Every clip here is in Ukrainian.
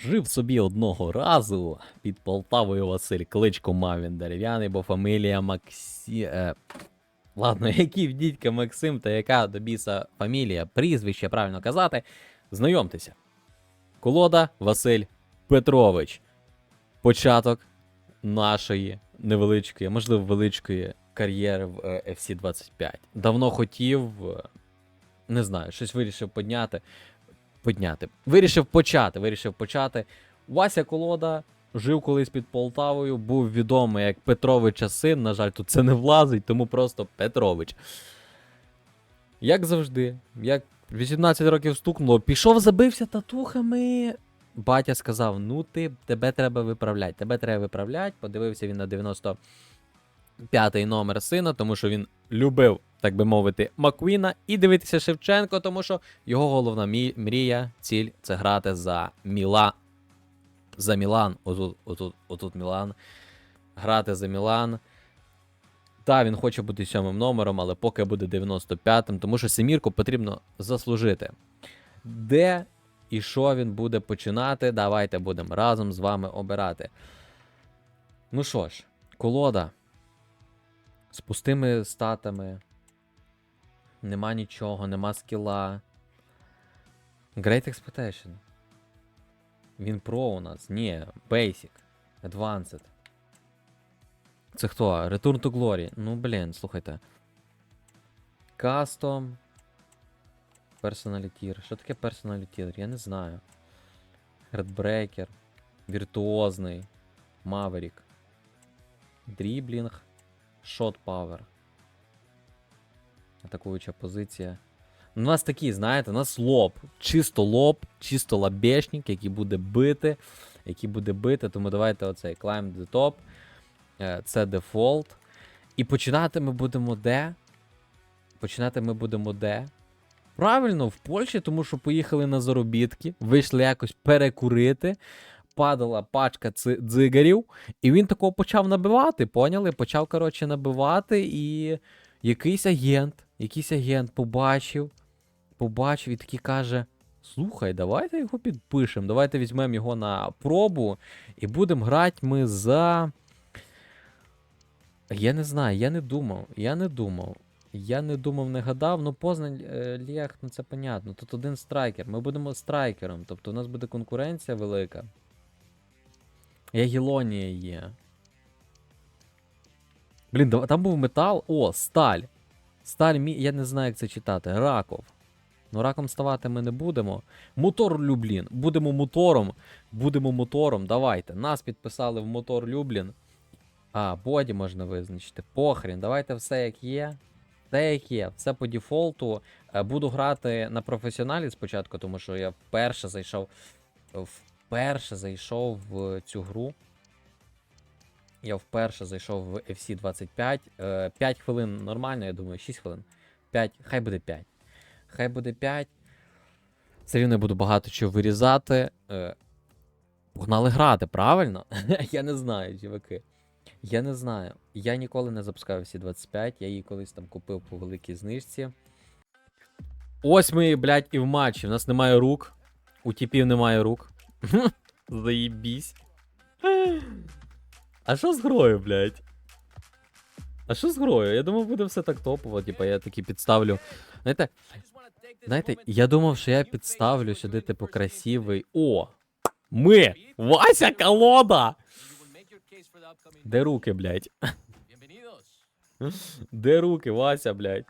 Жив собі одного разу під Полтавою Василь кличку мав він дерев'яний, бо фамілія Максі. Е... Ладно, який дідька Максим та яка до біса фамілія, прізвище правильно казати. Знайомтеся. Колода Василь Петрович. Початок нашої невеличкої, можливо, величкої кар'єри в е, FC 25. Давно хотів, е, не знаю, щось вирішив підняти. Підняти. Вирішив почати. Вирішив почати. Вася Колода жив колись під Полтавою, був відомий як Петровича син. На жаль, тут це не влазить, тому просто Петрович. Як завжди, як 18 років стукнуло, пішов, забився татухами. Батя сказав: ну ти, тебе треба виправляти, тебе треба виправляти. Подивився він на 95-й номер сина, тому що він любив, так би мовити, Маквіна, і дивитися Шевченко, тому що його головна мрія, ціль це грати за Міла. За Мілан. Отут, отут, отут Мілан. Грати за Мілан. Та, він хоче бути сьомим номером, але поки буде 95-м, тому що Семірку потрібно заслужити. Де і що він буде починати? Давайте будемо разом з вами обирати. Ну що ж, колода. З пустими статами. Нема нічого, нема скіла. Great Expectation. Він про у нас. Ні, Basic. Advanced. Це хто? Return to Glory. Ну, блін, слухайте. Custom. Personality. Що таке Personality? Я не знаю. Heartbreaker. Віртуозний. Maverick. Дріблінг. Shot Power. Атакуюча позиція. У нас такі, знаєте, у нас лоб. Чисто лоб, чисто лабешник, який буде бити. Який буде бити. Тому давайте оцей Climb the Top. Е, Це дефолт. І починати ми будемо де? Починати ми будемо де? Правильно, в Польщі, тому що поїхали на заробітки, вийшли якось перекурити. Падала пачка дзигарів, і він такого почав набивати, поняли? Почав, коротше, набивати, і якийсь агент, якийсь агент побачив, побачив і такий каже: Слухай, давайте його підпишемо, давайте візьмемо його на пробу і будемо грати ми за. Я не знаю, я не думав, я не думав. Я не думав, не гадав, ну Познань е, Лєх, ну це понятно. Тут один страйкер. Ми будемо страйкером, тобто у нас буде конкуренція велика. Ягелонія є. Блін, там був метал. О, сталь. Сталь, мі... я не знаю, як це читати. Раков. Ну, раком ставати ми не будемо. Мотор Люблін. Будемо мотором. Будемо мотором. Давайте. Нас підписали в мотор Люблін. А, боді можна визначити. Похрін, давайте все як є. Все як є, все по дефолту. Е, Буду грати на професіоналі спочатку, тому що я вперше зайшов. Вперше зайшов в цю гру. Я вперше зайшов в FC 25. 5 хвилин нормально, я думаю, 6 хвилин. 5, хай буде 5. Хай буде 5. Все рівно буду багато чого вирізати. Е, Погнали грати, правильно? я не знаю, чуваки. Я не знаю. Я ніколи не запускав всі 25, я її колись там купив по великій знижці. Ось ми, блядь, і в матчі. У нас немає рук. У типів немає рук. Заїбісь. А що з грою, блядь? А що з грою? Я думав, буде все так топово, типа я таки підставлю. Знаєте, знаєте, я думав, що я підставлю сюди, типу, красивий. О! Ми! Вася колода! Де руки, блядь? Де руки, Вася, блядь?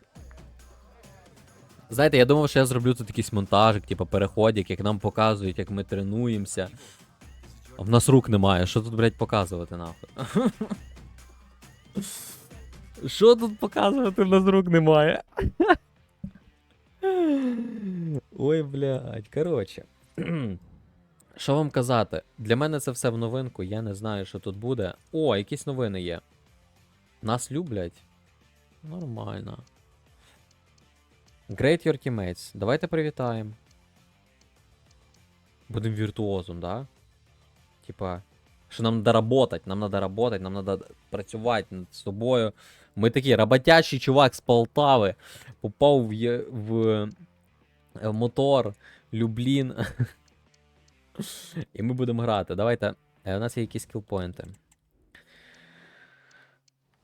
Знаєте, я думав, що я зроблю тут якийсь монтажик, типу переходик, як нам показують, як ми тренуємося. А в нас рук немає. Що тут, блядь, показувати нахуй? Що тут показувати? В нас рук немає. Ой, блядь, коротше. Що вам казати? Для мене це все в новинку, я не знаю, що тут буде. О, якісь новини є. Нас люблять. Нормально. Great Your Teammates. Давайте привітаємо. Будемо віртуозом, да? Типа, що нам треба работать, нам треба работать, нам треба працювати над собою. Ми такі роботящий чувак з Полтави. Попав в, в, в мотор, Люблін. І ми будемо грати. Давайте. Е, у нас є якісь скілпоінти.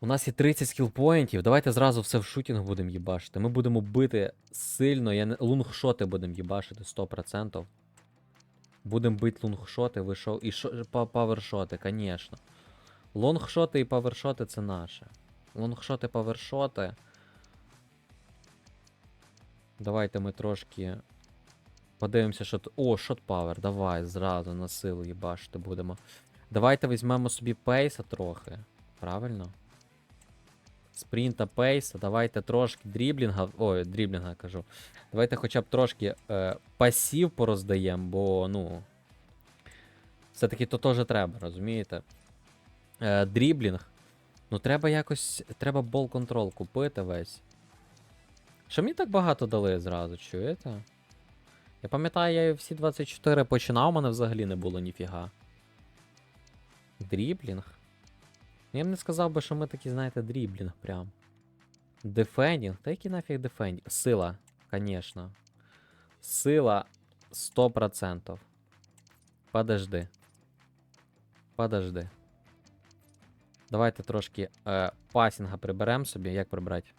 У нас є 30 скілпоінтів. Давайте зразу все в шутінг будемо їбашити. Ми будемо бити сильно. Я не... Лунгшоти будемо їбашити 100%. Будемо бити лунгшоти, вишо... і шо... павершоти, звісно. Лонгшоти і павершоти це наше. Лонгшоти, павершоти. Давайте ми трошки подивимося, що. О, шот павер, давай, зразу на силу їбашити будемо. Давайте візьмемо собі пейса трохи. Правильно? Спринта пейса, давайте трошки дріблінга. Ой, дріблінга кажу. Давайте хоча б трошки е, пасів пороздаємо, бо, ну. Все-таки то теж треба, розумієте? Е, дріблінг. Ну, треба якось. Треба бол контрол купити весь. Що мені так багато дали зразу, чуєте? Я пам'ятаю, я всі 24 починав, у мене взагалі не було ніфіга. Дріблінг? Я б не сказав би, що ми такі, знаєте, дріблінг прям. Дефендінг? Та який нафіг дефендінг? Сила, конечно. Сила 100%. Подожди. Подожди. Давайте трошки е, пасінга приберемо собі. Як прибрати?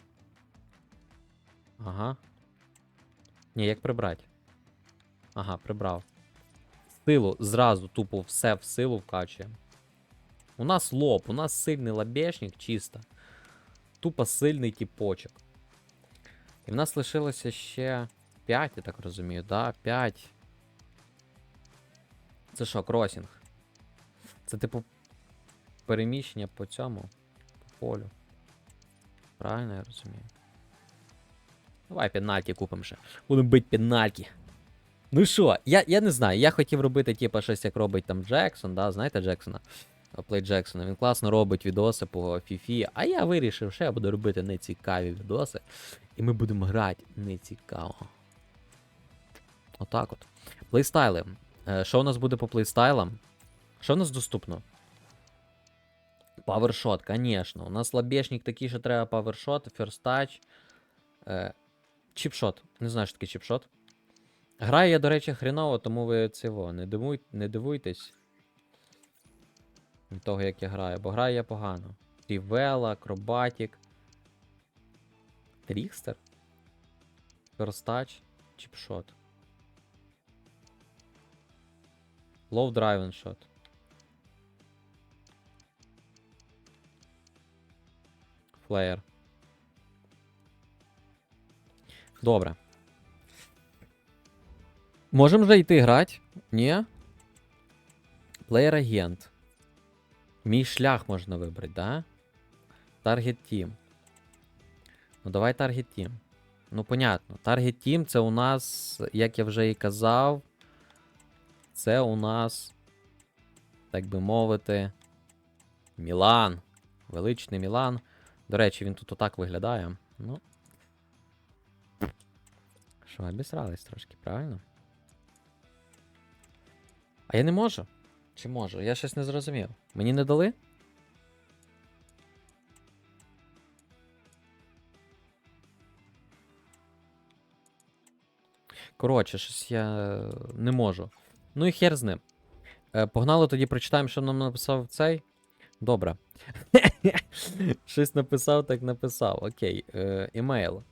Ага. Ні, як прибрати? Ага, прибрав. Силу зразу тупо все в силу вкачуємо. У нас лоб, у нас сильний лобешник чисто. Тупо сильний тіпочок. І в нас лишилося ще 5, я так розумію, да? 5. Це що, кросінг? Це типу переміщення по цьому, по полю. Правильно я розумію? Давай пенальті купимо ще. Будемо бити пенальті. Ну що, я, я не знаю, я хотів робити, типу, щось як робить там Джексон, да, знаєте Джексона? Плей Джексона. Він класно робить відоси по Фіфі, а я вирішив, що я буду робити нецікаві відоси. І ми будемо грати нецікаво. Отак от. Плейстайли. Е, Що у нас буде по плейстайлам? Що у нас доступно? Павершот, конечно. У нас лобешник такий, що треба павершот, ферстач. Чіпшот. Не знаю, що таке чіпшот. Граю я, до речі, хріново, тому ви цього не дивуйтесь того, як я граю, бо граю я погано. Рівела, Акробатік. Трікстер. Ферстач, чіпшот. Лоу драйвен шот. Флеєр. Добре. Можемо вже йти грати? Ні? Плеєр агент. Мій шлях можна вибрати, да? Target Team. Ну, давай Target Team. Ну, понятно. Target Team це у нас, як я вже і казав, це у нас, так би мовити, Мілан. Величний Мілан. До речі, він тут отак виглядає. Ну. Що, обісрались трошки, правильно? А я не можу? Чи можу? Я щось не зрозумів. Мені не дали? Коротше, щось я е, не можу. Ну і хер з ним. Е, погнали тоді прочитаємо, що нам написав цей. Добре. Щось написав, так написав. Окей. Е, імейл.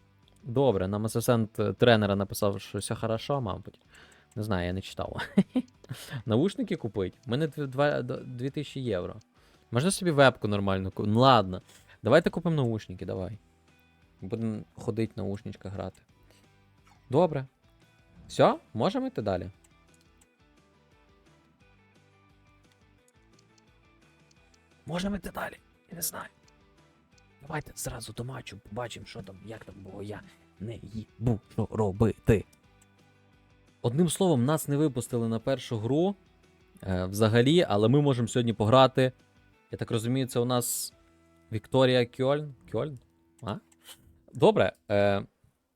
Добре, нам асистент е, тренера написав, що все хорошо, мабуть. Не знаю, я не читав. Наушники купить? У мене 2000 євро. Можна собі вебку нормальну купити? Ну ладно. Давайте купимо наушники, давай. Будемо ходити в наушничках грати. Добре. Все, можемо йти далі. Можемо йти далі. Я не знаю. Давайте зразу до матчу побачимо, що там, як там, бо я не їбу, що робити. Одним словом, нас не випустили на першу гру е, взагалі, але ми можемо сьогодні пограти. Я так розумію, це у нас Вікторія Кьольн. Кьольн? А? Добре. Е,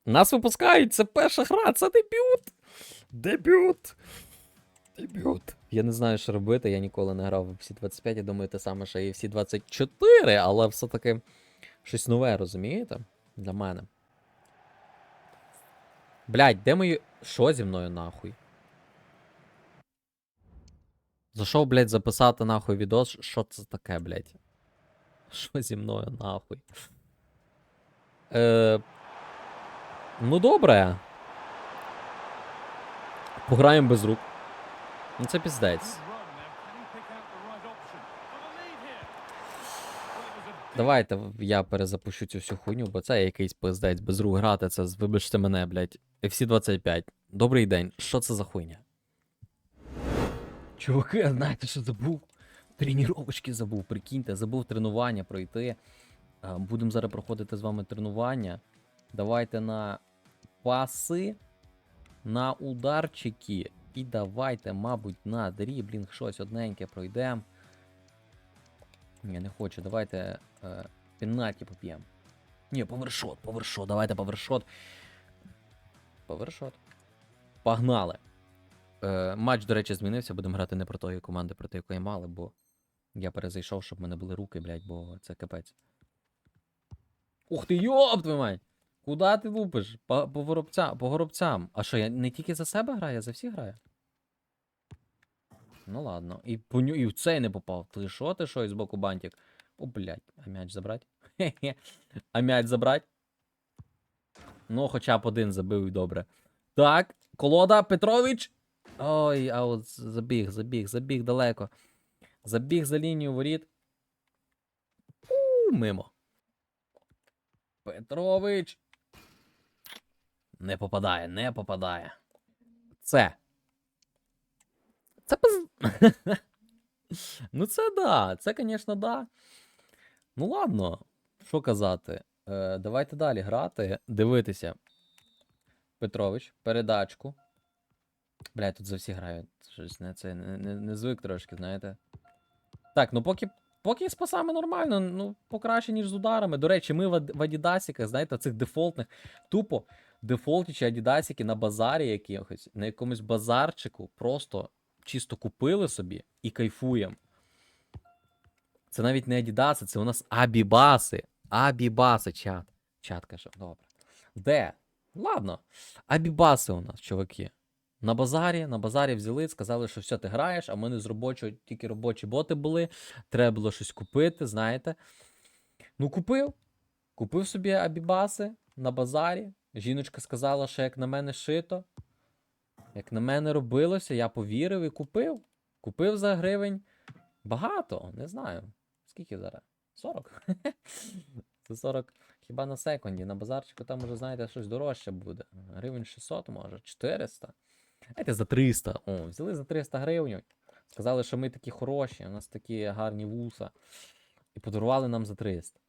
нас випускають, це перша гра, це дебют. Дебют. Дебют. Я не знаю, що робити, я ніколи не грав в всі 25, я думаю, те саме, що і всі 24, але все-таки щось нове, розумієте? Для мене. Блять, де мої. Що зі мною нахуй? Зайшов, блядь, записати нахуй відос. Що це таке, блядь? Що зі мною нахуй? Е, ну добре. Пограємо без рук. Ну це піздець. Давайте я перезапущу цю всю хуйню, бо це якийсь пиздець без рук грати. Це вибачте мене, блядь. FC25. Добрий день. Що це за хуйня? Чуваки, знаєте, що забув? Тренувачки забув, прикиньте, забув тренування пройти. Будемо зараз проходити з вами тренування. Давайте на паси, на ударчики. І давайте, мабуть, на дріблінг щось одненьке пройдемо. Ні, не хочу, давайте е, пенальті поп'ємо. Ні, повершот, повершот, давайте повершот. Повершот. Погнали. Е, матч, до речі, змінився. Будемо грати не проти тої команди, проти якої мали, бо я перезайшов, щоб в мене були руки, блядь, бо це капець. Ух ти, йоп твою мать! Куда ти лупиш? По, по, воробця, по горобцям. А що, я не тільки за себе граю, я за всіх граю? Ну ладно. І по і в цей не попав. Ти що, ти що із боку бантик? О, блядь, а м'яч забрать? А м'яч забрать? Ну, хоча б один забив і добре. Так, колода, Петрович. Ой, а от забіг, забіг, забіг далеко. Забіг за лінію воріт. У, мимо. Петрович. Не попадає, не попадає. Це. Це пиз... ну, це да. Це, звісно, да. Ну, ладно, що казати. Е, давайте далі грати, дивитися. Петрович, передачку. Блядь, тут за всі грають. Щось не, це, не, не, не звик трошки, знаєте. Так, ну поки, поки з пасами нормально, ну, покраще, ніж з ударами. До речі, ми в, в Адідасіках, знаєте, цих дефолтних, тупо дефолтічі Адідасіки на базарі якихось, на якомусь базарчику, просто чисто купили собі і кайфуємо. Це навіть не Адідаси, це у нас Абібаси. Абібаси, чат. Чат каже, добре. Де? Ладно. Абібаси у нас, чуваки. На базарі, на базарі взяли, сказали, що все, ти граєш, а в мене з робочого тільки робочі боти були. Треба було щось купити, знаєте. Ну, купив. Купив собі абібаси на базарі. Жіночка сказала, що як на мене шито. Як на мене робилося, я повірив і купив. Купив за гривень. Багато, не знаю. Скільки зараз? 40. Це 40 хіба на секунді. На базарчику там уже, знаєте, щось дорожче буде. Гривень 600, може, 400. Знаєте, за 300. О, взяли за 300 гривень. Сказали, що ми такі хороші, у нас такі гарні вуса. І подарували нам за 300.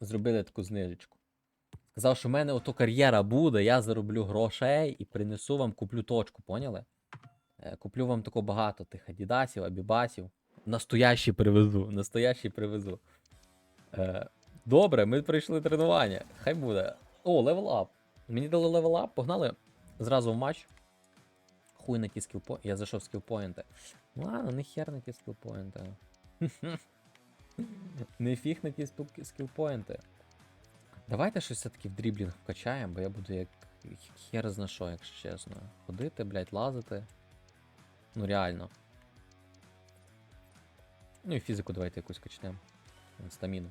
Зробили таку знижечку. Сказав, що в мене ото кар'єра буде, я зароблю грошей і принесу вам, куплю точку, поняли? Е, Куплю вам тако багато тих адідасів, абібасів. Настоящий привезу, настоящий привезу. Е, добре, ми пройшли тренування. Хай буде. О, левел ап. Мені дали левел ап, погнали зразу в матч. Хуй на ті скілпоінти. Я зайшов скілпоінти. Ладно, не хер на ті скілпоінти. Не фіг на ті скілпоінти. Давайте щось все-таки в дріблінг вкачаємо, бо я буду як хер зна що, якщо чесно. Ходити, блядь, лазити. Ну реально. Ну і фізику давайте якусь качнемо. Стаміну.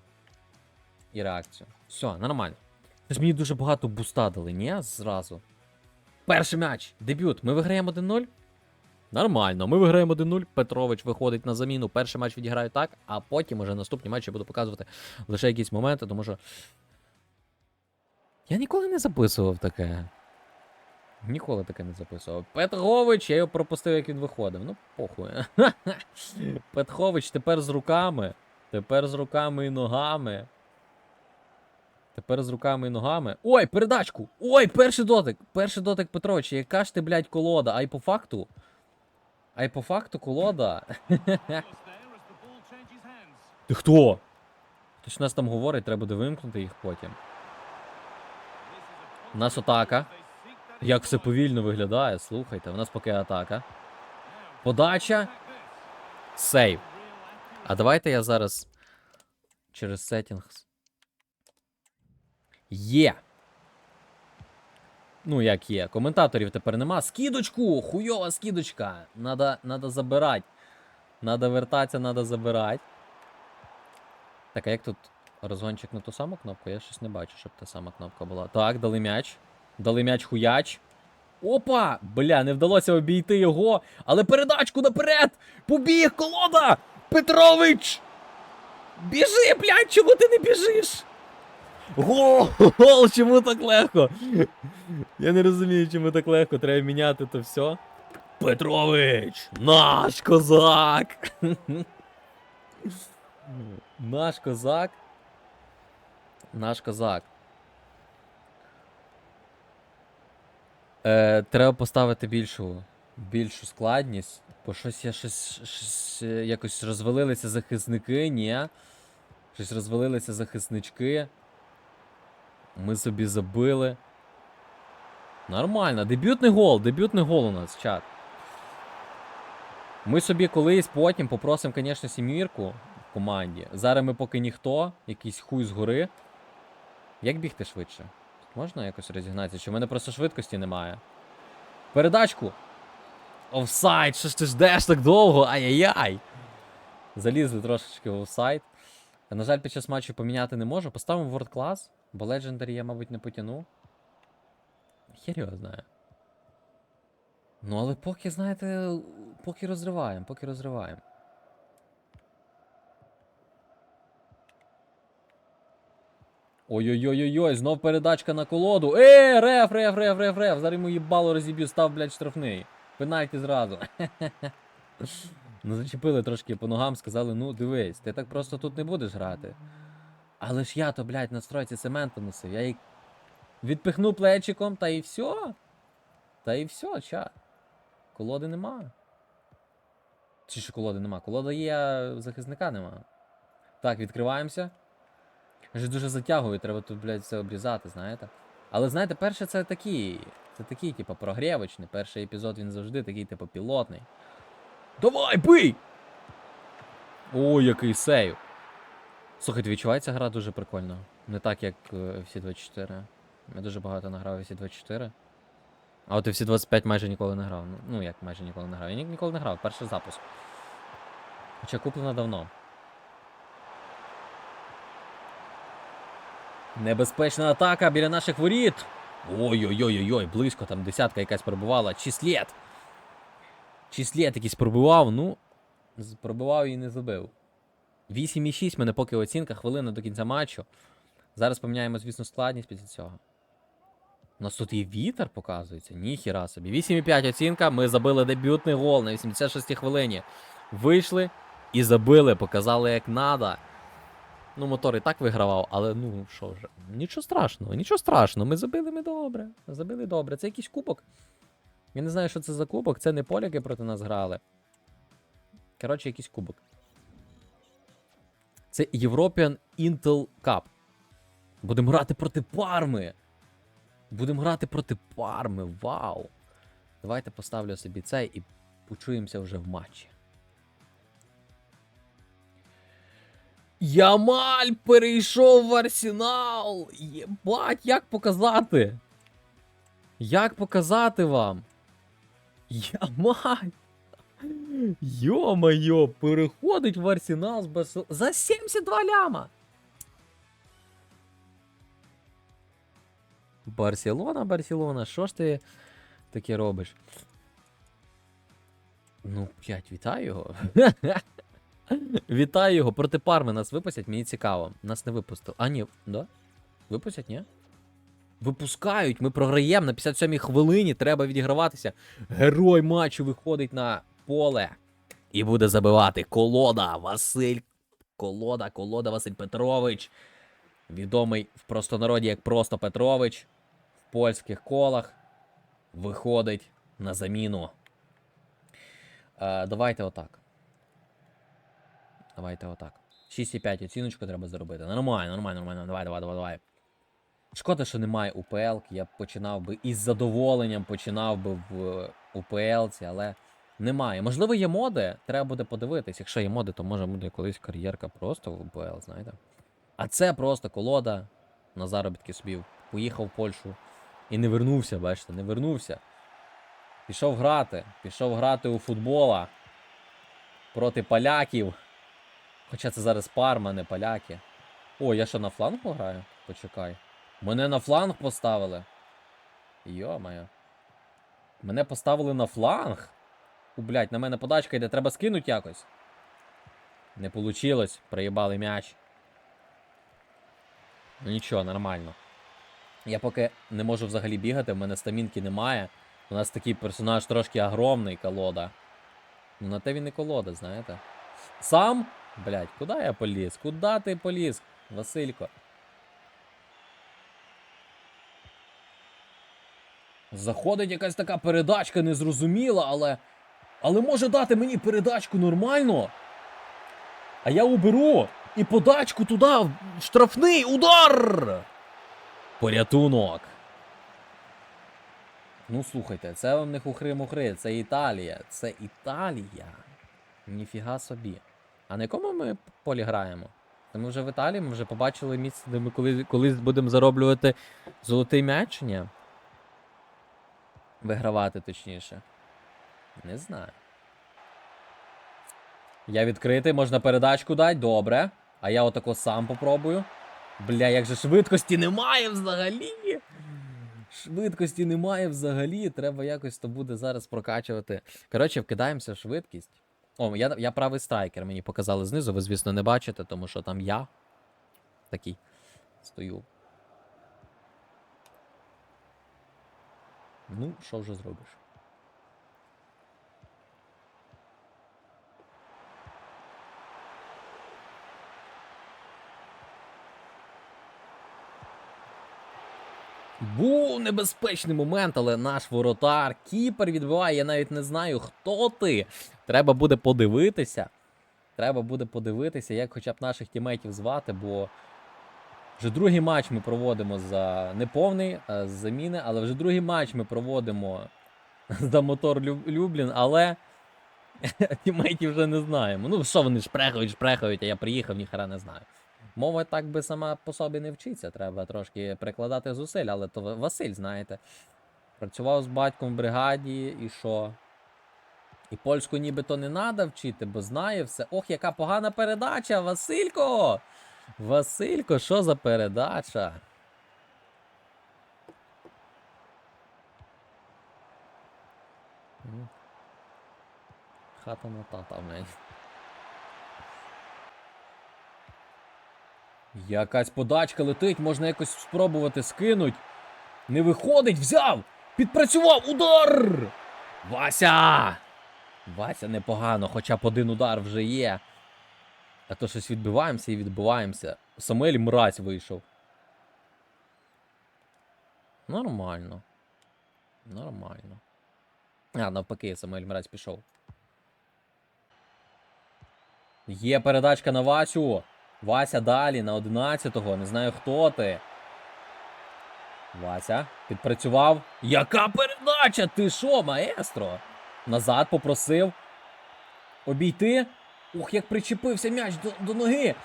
І реакцію. Все, нормально. Тож мені дуже багато буста дали, ні? Зразу. Перший м'яч. Дебют. Ми виграємо 1-0. Нормально, ми виграємо 1-0. Петрович виходить на заміну. Перший матч відіграю так, а потім уже наступні матчі буду показувати лише якісь моменти, тому що. Я ніколи не записував таке. Ніколи таке не записував. Петрович, я його пропустив, як він виходив. Ну, похуй. Петрович тепер з руками. Тепер з руками і ногами. Тепер з руками і ногами. Ой, передачку! Ой, перший дотик! Перший дотик Петровича, яка ж ти, блядь, колода, а й по факту. А й по факту колода. Ти хто? Хтось нас там говорить, треба буде вимкнути їх потім. У нас атака. Як все повільно виглядає, слухайте, у нас поки атака. Подача. Сейв. А давайте я зараз через settings. Є. Ну, як є. Коментаторів тепер нема. Скидочку! Хуйова скидочка! Надо, надо забирати. Надо вертатися, надо забирати. Так, а як тут розгончик на ту саму кнопку? Я щось не бачу, щоб та сама кнопка була. Так, дали м'яч. Дали м'яч хуяч. Опа! Бля, не вдалося обійти його. Але передачку наперед! Побіг, колода! Петрович! Біжи, блядь, чому ти не біжиш? Гол! Гол! Чому так легко? Я не розумію, чому так легко. Треба міняти то все. Петрович! Наш козак! Наш козак. Наш козак. Е, треба поставити більшу, більшу складність, бо щось я щось, щось е, якось розвалилися захисники, ні. Щось розвалилися захиснички. Ми собі забили. Нормально, дебютний гол, дебютний гол у нас, чат. Ми собі колись потім попросимо, звісно, сімірку в команді. Зараз ми поки ніхто, якийсь хуй згори. Як бігти швидше? Можна якось розігнатися? Чи в мене просто швидкості немає? Передачку! Офсайд! Що ж ти ждеш так довго? Ай-яй-яй! Залізли трошечки в офсайд. На жаль, під час матчу поміняти не можу. Поставимо World Class, бо Legendary я, мабуть, не потяну. Хер його знає. Ну, але поки, знаєте, поки розриваємо, поки розриваємо. Ой-ой-ой-ой, знов передачка на колоду. Е, реф, реф, реф, реф, реф. Зараз йому їбало розіб'ю, став, блядь, штрафний. Пенальті зразу. Ну, зачепили трошки по ногам, сказали, ну дивись, ти так просто тут не будеш грати. Але ж я то, блядь, на стройці цементу носив. Я їх відпихну плечиком, та і все. Та і все, ча. Колоди нема. Чи що колоди нема? Колода є, захисника нема. Так, відкриваємося. Вже дуже затягую, треба тут, блядь, все обрізати, знаєте. Але знаєте, перше це такий. Це такий, типу, прогрівочний. Перший епізод він завжди такий, типу, пілотний. Давай, бий! О, який сейв. Слухайте, відчувається гра дуже прикольно. Не так, як е, FC24. Я дуже багато награв FC24. А от FC25 майже ніколи не грав. Ну, як майже ніколи не грав. Я ні- ніколи не грав, перший запуск. Хоча куплено давно. Небезпечна атака біля наших воріт. Ой-ой-ой-ой, близько там десятка якась пробувала. Числет. Числет якийсь пробивав, ну. Пробивав і не забив. 8,6 мене поки оцінка, хвилина до кінця матчу. Зараз поміняємо, звісно, складність після цього. У нас тут є вітер, показується. Ніхіра собі. 8,5 оцінка. Ми забили дебютний гол на 86 хвилині. Вийшли і забили, показали як надо. Ну, мотор і так вигравав, але ну що вже. Нічого страшного, нічого страшного. Ми забили ми добре. Забили добре. Це якийсь кубок. Я не знаю, що це за кубок. Це не поляки проти нас грали. Коротше, якийсь кубок. Це European Intel Cup. Будемо грати проти парми. Будемо грати проти парми. Вау. Давайте поставлю собі цей і почуємося вже в матчі. Ямаль перейшов в арсенал! Єбать, як показати? Як показати вам? Ямаль! Йо-моє, переходить в арсенал з Барсел... За 72 ляма! Барселона, Барселона, що ж ти таке робиш? Ну, блядь, вітаю його. Вітаю його. Проти парми нас випустять, мені цікаво. Нас не випустили. А, ні, да? Випустять, ні? Випускають, ми програємо на 57-й хвилині, треба відіграватися. Герой матчу виходить на поле. І буде забивати колода Василь. Колода, колода Василь Петрович. Відомий в простонароді як просто Петрович. В польських колах виходить на заміну. Е, давайте отак. Давайте отак. 6,5 оціночку треба зробити. Нормально, нормально, нормально. Давай, давай, давай, давай. Шкода, що немає УПЛ. Я починав би із задоволенням починав би в УПЛці, але немає. Можливо, є моди, треба буде подивитись. Якщо є моди, то може буде колись кар'єрка просто в УПЛ, знаєте. А це просто колода на заробітки собі. Поїхав в Польщу, І не вернувся, бачите, не вернувся. Пішов грати. Пішов грати у футбола проти поляків. Хоча це зараз парма, не поляки. О, я що на флангу граю? Почекай. Мене на фланг поставили. Йо-моє. Мене поставили на фланг. У, блядь, на мене подачка йде, треба скинуть якось. Не получилось, проїбали м'яч. Ну нічого, нормально. Я поки не можу взагалі бігати, в мене стамінки немає. У нас такий персонаж трошки огромний колода. Ну на те він і колода, знаєте. Сам? Блядь, куди я поліз? Куди ти поліз, Василько? Заходить якась така передачка незрозуміла, але. Але може дати мені передачку нормально. А я уберу і подачку туди, штрафний удар! Порятунок. Ну, слухайте, це вам не хухри-мухри, це Італія. Це Італія. Ніфіга собі. А на якому ми полі граємо? Та ми вже в Італії, ми вже побачили місце, де ми коли, колись будемо зароблювати золотий м'яч ні? Вигравати точніше. Не знаю. Я відкритий, можна передачку дати, добре. А я отако сам попробую. Бля, як же швидкості немає взагалі. Швидкості немає взагалі. Треба якось то буде зараз прокачувати. Коротше, вкидаємося в швидкість. О, я, я правий страйкер, мені показали знизу. Ви, звісно, не бачите, тому що там я такий стою. Ну, що вже зробиш? Небезпечний момент, але наш воротар, кіпер відбиває, я навіть не знаю, хто ти. Треба буде подивитися. Треба буде подивитися, як хоча б наших тімейтів звати, бо вже другий матч ми проводимо за неповний а з заміни, але вже другий матч ми проводимо за мотор Люблін, але тімейтів вже не знаємо. Ну, що вони шпрехають, шпрехають, а я приїхав, ніхера не знаю. Мова так би сама по собі не вчиться, треба трошки прикладати зусиль, але то Василь, знаєте. Працював з батьком в бригаді і що? І польську нібито не треба вчити, бо знає все. Ох, яка погана передача, Василько! Василько, що за передача? Хата на тата в неї. Якась подачка летить, можна якось спробувати скинуть. Не виходить, взяв! Підпрацював! Удар! Вася! Вася непогано, хоча б один удар вже є. А то щось відбиваємося і відбиваємося. Самуель мразь вийшов. Нормально. Нормально. А, навпаки, Самуель мразь пішов. Є передачка на Васю. Вася далі на 11-го. Не знаю хто ти. Вася підпрацював. Яка передача? Ти що, маестро? Назад попросив. Обійти. Ух, як причепився м'яч до, до ноги.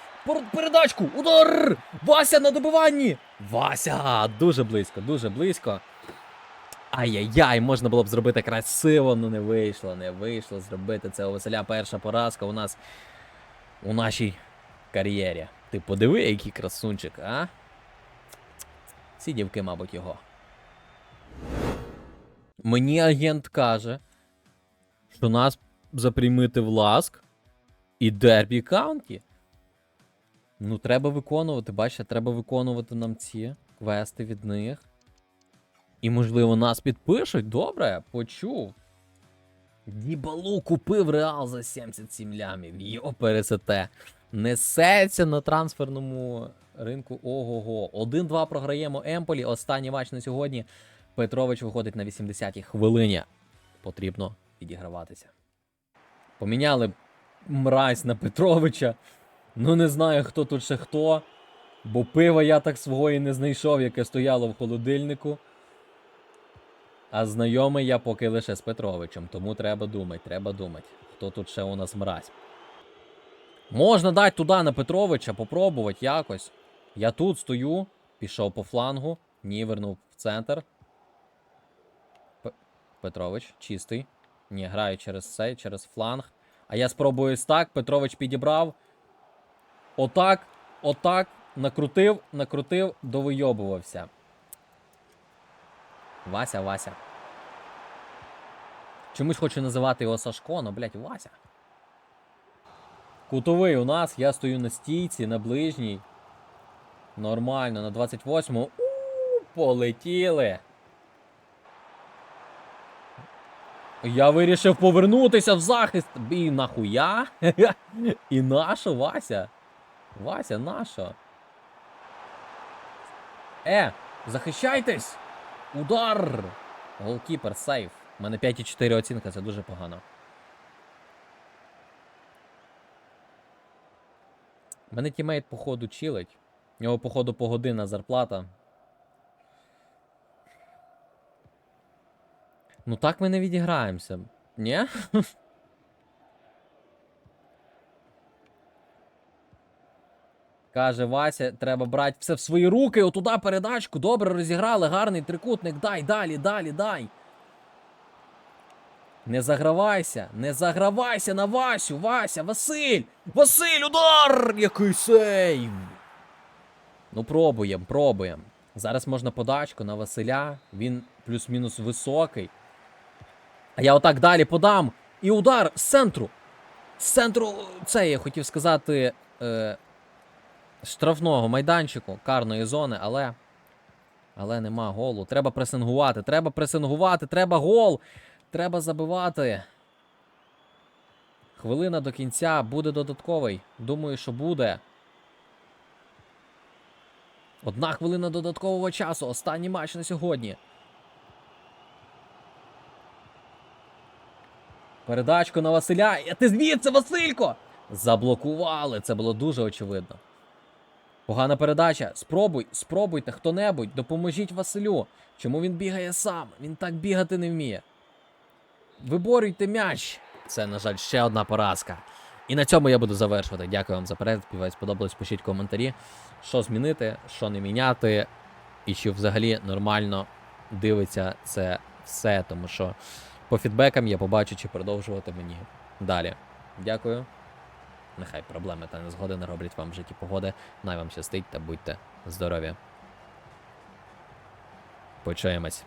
Передачку! Удар! Вася на добиванні! Вася! Дуже близько, дуже близько. Ай-яй-яй, можна було б зробити красиво, але не вийшло, не вийшло зробити це у Василя перша поразка у нас у нашій кар'єрі. Ти подиви, який красунчик, а? Ці дівки, мабуть, його. Мені агент каже, що нас заприймити в ласк і Дербі Каунті. Ну, треба виконувати, бачите, треба виконувати нам ці квести від них. І, можливо, нас підпишуть. Добре, почув. Дібалу купив реал за 77 лямів. Йо, пересете. Несеться на трансферному ринку. Ого-го. 1-2 програємо Емполі. Останній матч на сьогодні. Петрович виходить на 80-й хвилині. Потрібно відіграватися. Поміняли мразь на Петровича. Ну, не знаю, хто тут ще хто. Бо пива я так свого і не знайшов, яке стояло в холодильнику. А знайомий я поки лише з Петровичем, тому треба думати, треба думати, хто тут ще у нас мразь. Можна дати туди на Петровича, попробувати якось. Я тут стою, пішов по флангу, ні, вернув в центр. Петрович, чистий. Ні, грає через цей, через фланг. А я спробую так. Петрович підібрав. Отак, отак. Накрутив, накрутив, довийобувався. Вася, Вася. Чомусь хочу називати його Сашко, но, блядь, Вася. Кутовий у нас, я стою на стійці, на ближній. Нормально, на 28-му. У, полетіли. Я вирішив повернутися в захист. І нахуя? І нащо, Вася? Вася, нащо? Е, захищайтесь! Удар! Голкіпер, сейф. У мене 5,4 оцінка, це дуже погано. Мене тімейт, походу, чилить. У нього, походу, погодинна зарплата. Ну так ми не відіграємося. Ні? Каже Вася, треба брати все в свої руки, отуда передачку. Добре розіграли, гарний трикутник. Дай, далі, далі, дай. Не загравайся, не загравайся на Васю, Вася, Василь! Василь, удар! Який сейв! Ну, пробуємо, пробуємо. Зараз можна подачку на Василя. Він плюс-мінус високий. А я отак далі подам. І удар з центру. З центру, це я хотів сказати. Е, штрафного майданчику, карної зони, але. Але нема голу. Треба пресингувати. Треба пресингувати. Треба гол. Треба забивати. Хвилина до кінця буде додатковий. Думаю, що буде. Одна хвилина додаткового часу. Останній матч на сьогодні. Передачку на Василя. Ти звідси, Василько! Заблокували. Це було дуже очевидно. Погана передача. Спробуй, спробуйте хто-небудь, допоможіть Василю. Чому він бігає сам? Він так бігати не вміє. Виборюйте м'яч. Це, на жаль, ще одна поразка. І на цьому я буду завершувати. Дякую вам за перегляд. Сподіваюсь, сподобалось. Пишіть коментарі, що змінити, що не міняти, і чи взагалі нормально дивиться це все. Тому що по фідбекам я побачу, чи продовжувати мені далі. Дякую. Нехай проблеми та незгоди не роблять вам в житті погоди. Най вам щастить та будьте здорові. Почуємось.